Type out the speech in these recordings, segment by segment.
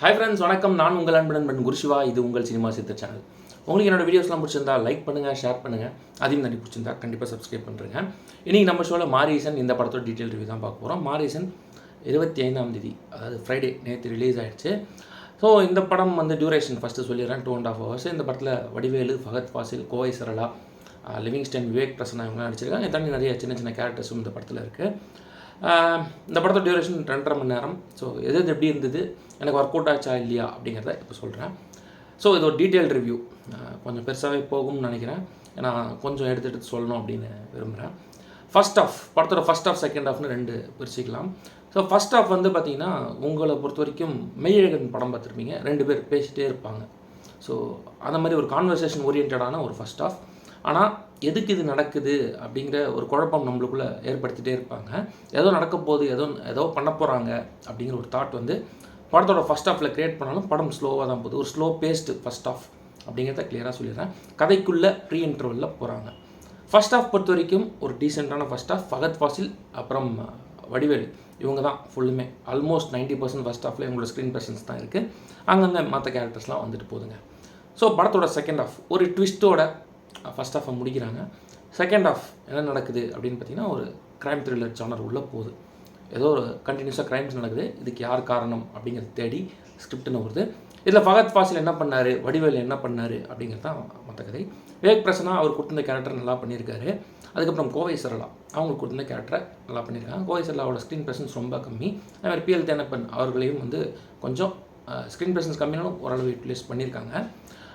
Hi friends வணக்கம். நான் உங்கள் அன்புடன் நண்பன் குருஷிவா. இது உங்கள் சினிமா சித்த சேனல். உங்களுக்கு என்னோட வீடியோஸ்லாம் பிடிச்சிருந்தா லைக் பண்ணுங்கள் ஷேர் பண்ணுங்கள் அதையும் நன்றி பிடிச்சிருந்தா கண்டிப்பாக சப்ஸ்கிரைப் பண்ணுறேங்க இன்றைக்கி நம்ம ஷோவில் மாரீசன் இந்த படத்தோட டீட்டெயில் ரிவ்யூ தான் பார்க்க போகிறோம் மாரீசன் இருபத்தி ஐந்தாம் தேதி அதாவது ஃப்ரைடே நேற்று ரிலீஸ் ஆகிடுச்சு ஸோ இந்த படம் வந்து டியூரேஷன் ஃபஸ்ட்டு சொல்லிடுறேன். டூ அண்ட் ஆஃப் ஹவர்ஸ் இந்த படத்தில் வடிவேலு ஃபகத் ஃபாசில் கோவை சரளா லிவிங்ஸ்டன் விவேக் பிரசன்னா இவங்களாம் நடிச்சிருக்காங்க. இதை நிறைய சின்ன சின்ன கேரக்டர்ஸும் இந்த படத்தில் இருக்குது இந்த படத்தோட டியூரேஷன் ரெண்டரை மணி நேரம். ஸோ எது எது எப்படி இருந்தது? எனக்கு ஒர்க் அவுட் ஆச்சா இல்லையா? அப்படிங்கிறத இப்போ சொல்கிறேன் ஸோ இது ஒரு டீட்டெயில் ரிவ்யூ கொஞ்சம் பெருசாகவே போகும்னு நினைக்கிறேன். ஏன்னா கொஞ்சம் எடுத்து எடுத்து சொல்லணும் அப்படின்னு விரும்புகிறேன் ஃபர்ஸ்ட் ஆஃப் படத்தோட ஃபர்ஸ்ட் ஆஃப் செகண்ட் ஆஃப்னு ரெண்டு பிரிச்சுக்கலாம். ஸோ ஃபர்ஸ்ட் ஆஃப் வந்து பார்த்தீங்கன்னா உங்களை பொறுத்த வரைக்கும் மெய்யழகன் படம் பார்த்துருப்பீங்க. ரெண்டு பேர் பேசிகிட்டே இருப்பாங்க. ஸோ அந்த மாதிரி ஒரு கான்வர்சேஷன் ஓரியன்டான ஒரு ஃபஸ்ட் ஆஃப் ஆனால் எதுக்கு இது நடக்குது அப்படிங்கிற ஒரு குழப்பம் நம்மளுக்குள்ளே ஏற்படுத்திகிட்டே இருப்பாங்க. ஏதோ நடக்க போகுது ஏதோ ஏதோ பண்ண போகிறாங்க அப்படிங்கிற ஒரு தாட் வந்து படத்தோட ஃபஸ்ட் ஆஃபில் க்ரியேட் பண்ணாலும் படம் ஸ்லோவாக தான் போகுது. ஒரு ஸ்லோ பேஸ்டு ஃபஸ்ட் ஆஃப் அப்படிங்கிறத கிளியராக சொல்லிடுறேன். கதைக்குள்ளே ப்ரீ இன்டர்வலில் போகிறாங்க ஃபர்ஸ்ட் ஆஃப் பொறுத்த வரைக்கும் ஒரு டீசெண்டான ஃபர்ஸ்ட் ஆஃப் ஃபகத் ஃபாசில் அப்புறம் வடிவேலு இவங்க தான் ஃபுல்லுமே ஆல்மோஸ்ட் நைன்ட்டி பர்சன்ட் ஃபஸ்ட் ஆஃபில் இவங்களோட ஸ்க்ரீன் ப்ரெசன்ஸ் தான் இருக்குது அங்கங்கே மற்ற கேரக்டர்ஸ்லாம் வந்துட்டு போகுதுங்க ஸோ படத்தோட செகண்ட் ஆஃப் ஒரு ட்விஸ்ட்டோட ஃபர்ஸ்ட் ஆஃபை முடிக்கிறாங்க. செகண்ட் ஆஃப் என்ன நடக்குது அப்படின்னு பார்த்தீங்கன்னா ஒரு க்ரைம் த்ரில்லர் ஜானர் உள்ளே போகுது. ஏதோ ஒரு கண்டினியூஸாக க்ரைம்ஸ் நடக்குது. இதுக்கு யார் காரணம் அப்படிங்கிறத தேடி ஸ்கிரிப்ட்னு வருது. இதில் ஃபகத் ஃபாசில் என்ன பண்ணார்? வடிவேல் என்ன பண்ணார்? அப்படிங்கிறது தான் மற்ற கதை. விவேக் பிரசன்னா அவர் கொடுத்துருந்த கேரக்டர் நல்லா பண்ணியிருக்காரு. அதுக்கப்புறம் கோவை சரளா அவங்களுக்கு கொடுத்துருந்த கேரக்டரை நல்லா பண்ணியிருக்காங்க. கோவை சரளாவோட ஸ்க்ரீன் பிரசன்ஸ் ரொம்ப கம்மி. அதுமாதிரி பிஎல் தேனப்பன் அவர்களையும் வந்து கொஞ்சம் ஸ்க்ரீன் பிரசன்ஸ் கம்மியாலும் ஓரளவு யூட்டிலைஸ் பண்ணியிருக்காங்க.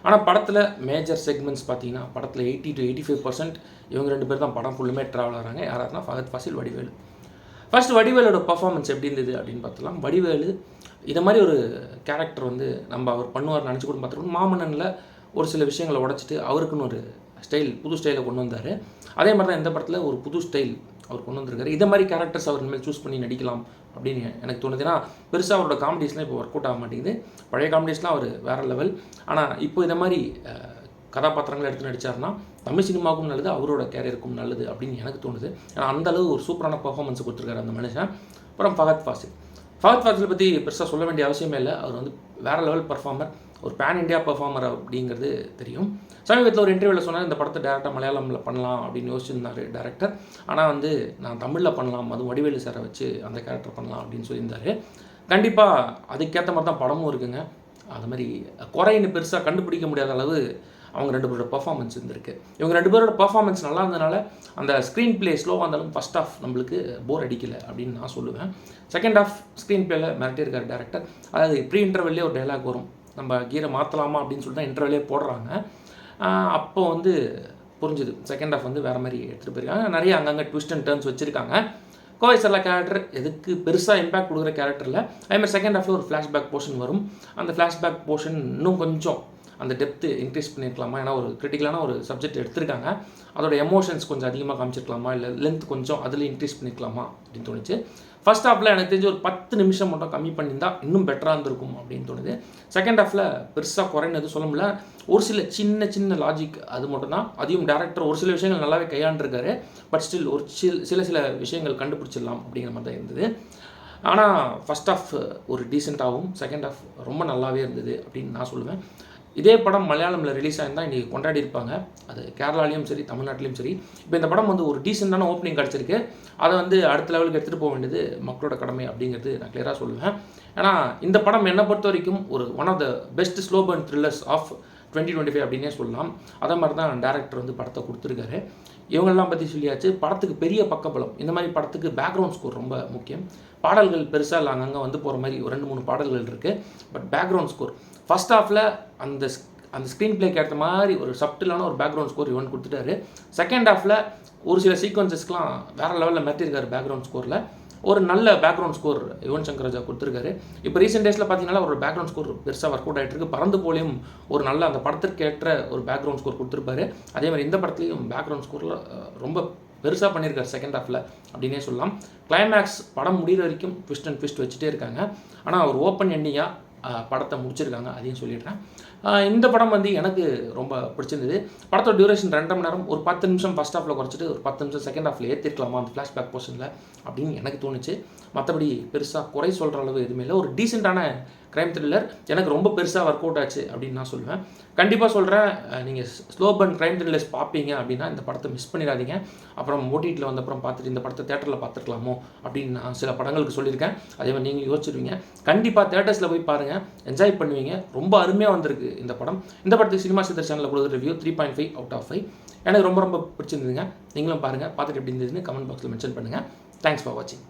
ஆனால் படத்தில் மேஜர் செக்மெண்ட்ஸ் பார்த்தீங்கன்னா படத்தில் eighty to eighty five percent இவங்க ரெண்டு பேர் தான் படம் ஃபுல்லுமே ட்ராவல் ஆகிறாங்க. யாராருன்னா ஃபகத் ஃபாசில் வடிவேலு. ஃபர்ஸ்ட் வடிவேலோட பர்ஃபார்மன்ஸ் எப்படி இருந்தது அப்படின்னு பார்த்தலாம் வடிவேலு இதை மாதிரி ஒரு கேரக்டர் வந்து நம்ம அவர் பண்ணுவார் நினச்சி கூட பார்த்துருக்கோம் மாமன்னனில் ஒரு சில விஷயங்களை உடச்சிட்டு அவருக்குன்னு ஒரு ஸ்டைல் புது ஸ்டைலை கொண்டு வந்தார். அதே மாதிரி தான் இந்த படத்தில் ஒரு புது ஸ்டைல் அவர் கொண்டு வந்திருக்காரு. இதை மாதிரி கேரக்டர்ஸ் அவர் இனிமேல் சூஸ் பண்ணி நடிக்கலாம் அப்படின்னு எனக்கு தோணுது. ஏன்னா பெருசாக அவரோட காமெடிஸ்லாம் இப்போ ஒர்க் அவுட் ஆக மாட்டேங்குது. பழைய காமெடிஸ்லாம் அவர் வேறு லெவல் ஆனால் இப்போ இதை மாதிரி கதாபாத்திரங்களை எடுத்து நடித்தார்னா தமிழ் சினிமாவுக்கும் நல்லது அவரோட கேரியருக்கும் நல்லது அப்படின்னு எனக்கு தோணுது. ஏன்னா அந்தளவு ஒரு சூப்பரான பர்ஃபார்மன்ஸ் கொடுத்துருக்காரு அந்த மனுஷன். அப்புறம் ஃபகத் ஃபாசில். ஃபகத் ஃபாசில் பற்றி பெருசாக சொல்ல வேண்டிய அவசியமே இல்லை. அவர் வந்து வேறு லெவல் பர்ஃபார்மர் ஒரு பேன் இண்டியா பர்ஃபார்மர் அப்படிங்கிறது தெரியும். சமீபத்தில் ஒரு இன்டர்வியூவில் சொன்னார் இந்த படத்தை டேரெக்டாக மலையாளமில் பண்ணலாம் அப்படின்னு யோசிச்சிருந்தார் டேரக்டர் ஆனால் வந்து நான் தமிழில் பண்ணலாம் அது வடிவேலு சாரை வச்சு அந்த கேரக்டர் பண்ணலாம் அப்படின்னு சொல்லியிருந்தார். கண்டிப்பாக அதுக்கேற்ற மாதிரி தான் படமும் இருக்குங்க. அது மாதிரி குறைன்னு பெருசாக கண்டுபிடிக்க முடியாத அளவு அவங்க ரெண்டு பேரோட பர்ஃபார்மன்ஸ் இருந்திருக்கு. இவங்க ரெண்டு பேரோட பர்ஃபார்மன்ஸ் நல்லா இருந்தனால அந்த ஸ்க்ரீன் பிளே ஸ்லோவாக இருந்தாலும் ஃபஸ்ட் ஆஃப் நம்மளுக்கு போர் அடிக்கலை அப்படின்னு நான் சொல்லுவேன். செகண்ட் ஆஃப் ஸ்க்ரீன் பிளேல மிரட்டியிருக்கார் டேரக்டர் அதாவது ப்ரீ இன்டர்வெல்லே ஒரு டைலாக் வரும். நம்ம கீரை மாற்றலாமா அப்படின்னு சொல்லிட்டு தான் போடுறாங்க. அப்போ வந்து புரிஞ்சுது. செகண்ட் ஆஃப் வந்து வேறு மாதிரி எடுத்துகிட்டு போயிருக்காங்க. நிறைய அங்கங்கே ட்விஸ்ட் அண்ட் டர்ன்ஸ் வச்சுருக்காங்க. கோவை சரலா கேரக்டர் எதுக்கு பெருசாக இம்பாக்ட் கொடுக்குற கேரக்டரில் அதேமாதிரி செகண்ட் ஹாஃபில் ஒரு ஃப்ளாஷ்பேக் போர்ஷன் வரும். அந்த ஃப்ளாஷ்பேக் போர்ஷன் இன்னும் கொஞ்சம் அந்த டெப்த்து இன்க்ரீஸ் பண்ணியிருக்கலாமா ஏன்னா ஒரு கிரிட்டிக்கலான ஒரு சப்ஜெக்ட் எடுத்திருக்காங்க. அதோட எமோஷன்ஸ் கொஞ்சம் அதிகமாக காமிச்சிருக்கலாமா? இல்லை லென்த் கொஞ்சம் அதில் இன்க்ரீஸ் பண்ணியிருக்கலாமா அப்படின்னு தோணுச்சு. ஃபஸ்ட் ஹாஃபில் எனக்கு தெரிஞ்சு ஒரு பத்து நிமிஷம் மட்டும் கம்மி பண்ணியிருந்தா இன்னும் பெட்டராக இருந்திருக்கும் அப்படின்னு தோணுது. செகண்ட் ஹாஃபில் பெருசாக குறைன்னு எதுவும் சொல்ல முடியல. ஒரு சில சின்ன சின்ன லாஜிக் அது மட்டும் தான் அதையும் டேரக்டர் ஒரு சில விஷயங்கள் நல்லாவே கையாண்டிருக்காரு. பட் ஸ்டில் ஒரு சில சில சில விஷயங்கள் கண்டுபிடிச்சிடலாம் அப்படிங்கிற மாதிரி தான் இருந்தது. ஆனால் ஃபர்ஸ்ட் ஆஃப் ஒரு டீசெண்டாகவும் செகண்ட் ஆஃப் ரொம்ப நல்லாவே இருந்தது அப்படின்னு நான் சொல்லுவேன். இதே படம் மலையாளமில் ரிலீஸ் ஆயிருந்தால் இன்றைக்கி கொண்டாடி இருப்பாங்க. அது கேரளாலையும் சரி தமிழ்நாட்டிலையும் சரி. இப்போ இந்த படம் வந்து ஒரு டீசெண்டான ஓப்பனிங் கிடச்சிருக்கு. அதை வந்து அடுத்த லெவலுக்கு எடுத்துகிட்டு போக வேண்டியது மக்களோட கடமை அப்படிங்கிறது நான் கிளியராக சொல்லுவேன். ஏன்னா இந்த படம் என்னை பொறுத்த வரைக்கும் ஒரு one of the best slow burn thrillers of twenty twenty five அப்படின்னே சொல்லலாம். அதே மாதிரி தான் டேரக்டர் வந்து படத்தை கொடுத்துருக்காரு. இவங்கெல்லாம் பற்றி சொல்லியாச்சு. படத்துக்கு பெரிய பக்கபலம். இந்த மாதிரி படத்துக்கு பேக்ரவுண்ட் ஸ்கோர் ரொம்ப முக்கியம். பாடல்கள் பெருசாக இல்லை. அங்கங்கே வந்து போகிற மாதிரி ஒரு ரெண்டு மூணு பாடல்கள் இருக்குது பட் பேக்ரவுண்ட் ஸ்கோர் ஃபர்ஸ்ட் ஹாஃபில் அந்த அந்த ஸ்க்ரீன் பிளேக்கு ஏற்ற மாதிரி ஒரு சப்டிலான ஒரு பேக்ரவுண்ட் ஸ்கோர் இவன் கொடுத்துட்டாரு. செகண்ட் ஹாஃபில் ஒரு சில சீக்வன்சஸ்க்கெலாம் வேறு லெவலில் மாற்றிருக்காரு பேக்ரவுண்ட் ஸ்கோரில் ஒரு நல்ல பேக்ரவுண்ட் ஸ்கோர் யுவன் சங்கர் ராஜா கொடுத்துருக்காரு. இப்போ ரீசெண்ட் டேஸில் பார்த்தீங்கன்னா ஒரு பேக்ரவுண்ட் ஸ்கோர் பெருசாக ஒர்க் அவுட் ஆகிட்டு இருக்கு பறந்து போலையும் ஒரு நல்ல அந்த படத்திற்கு ஏற்ற ஒரு பேக்ரவுண்ட் ஸ்கோர் கொடுத்துருப்பாரு. அதே மாதிரி இந்த படத்துலையும் பேக்ரவுண்ட் ஸ்கோரில் ரொம்ப பெருசாக பண்ணியிருக்காரு செகண்ட் ஹாஃபில் அப்படின்னே சொல்லலாம். கிளைமேக்ஸ் படம் முடிகிற வரைக்கும் ட்விஸ்ட் அண்ட் ட்விஸ்ட் வச்சுட்டே இருக்காங்க. ஆனால் ஒரு ஓப்பன் எண்டிங்காக படத்தை முடிச்சிருக்காங்க அதையும் சொல்லிடுறேன். இந்த படம் வந்து எனக்கு ரொம்ப பிடிச்சிருந்தது. படத்தோட டியூரேஷன் ரெண்டரை மணி நேரம். ஒரு பத்து நிமிஷம் ஃபஸ்ட் ஹாஃபில் குறைச்சிட்டு ஒரு பத்து நிமிஷம் செகண்ட் ஹாஃபில் ஏற்றிருக்கலாமா அந்த ஃப்ளாஷ்பேக் போர்ஷனில் அப்படின்னு எனக்கு தோணுச்சு. மற்றபடி பெருசாக குறை சொல்கிற அளவு எதுவுமே இல்லை. ஒரு டீசெண்டான க்ரைம் த்ரில்லர் எனக்கு ரொம்ப பெருசாக ஒர்க் அவுட் ஆச்சு அப்படின்னு நான் சொல்லுவேன் கண்டிப்பாக சொல்கிறேன் நீங்கள் ஸ்லோ பர்ன் க்ரைம் த்ரில்லர்ஸ் பார்ப்பீங்க அப்படின்னா இந்த படத்தை மிஸ் பண்ணிடாதீங்க. அப்புறம் ஓடிடியில் வந்த அப்புறம் பார்த்துட்டு இந்த படத்தை தேட்டரில் பார்த்துருக்கலாமோ அப்படின்னு நான் சில படங்களுக்கு சொல்லியிருக்கேன். அதே மாதிரி நீங்கள் யோசிச்சிருவீங்க. கண்டிப்பாக தேட்டர்ஸில் போய் பாருங்கள் என்ஜாய் பண்ணுவீங்க. ரொம்ப அருமையாக வந்திருக்கு இந்த படம். இந்த படத்துக்கு சினிமா சித்தர் சேனலில் கொடுத்த review three point five out of five எனக்கு ரொம்ப ரொம்ப பிடிச்சிருந்ததுங்க. நீங்களும் பாருங்கள் பார்த்துட்டு எப்படி இருந்ததுன்னு கமெண்ட் பாக்ஸில் மென்ஷன் பண்ணுங்கள் தேங்க்ஸ் ஃபார் வாட்சிங்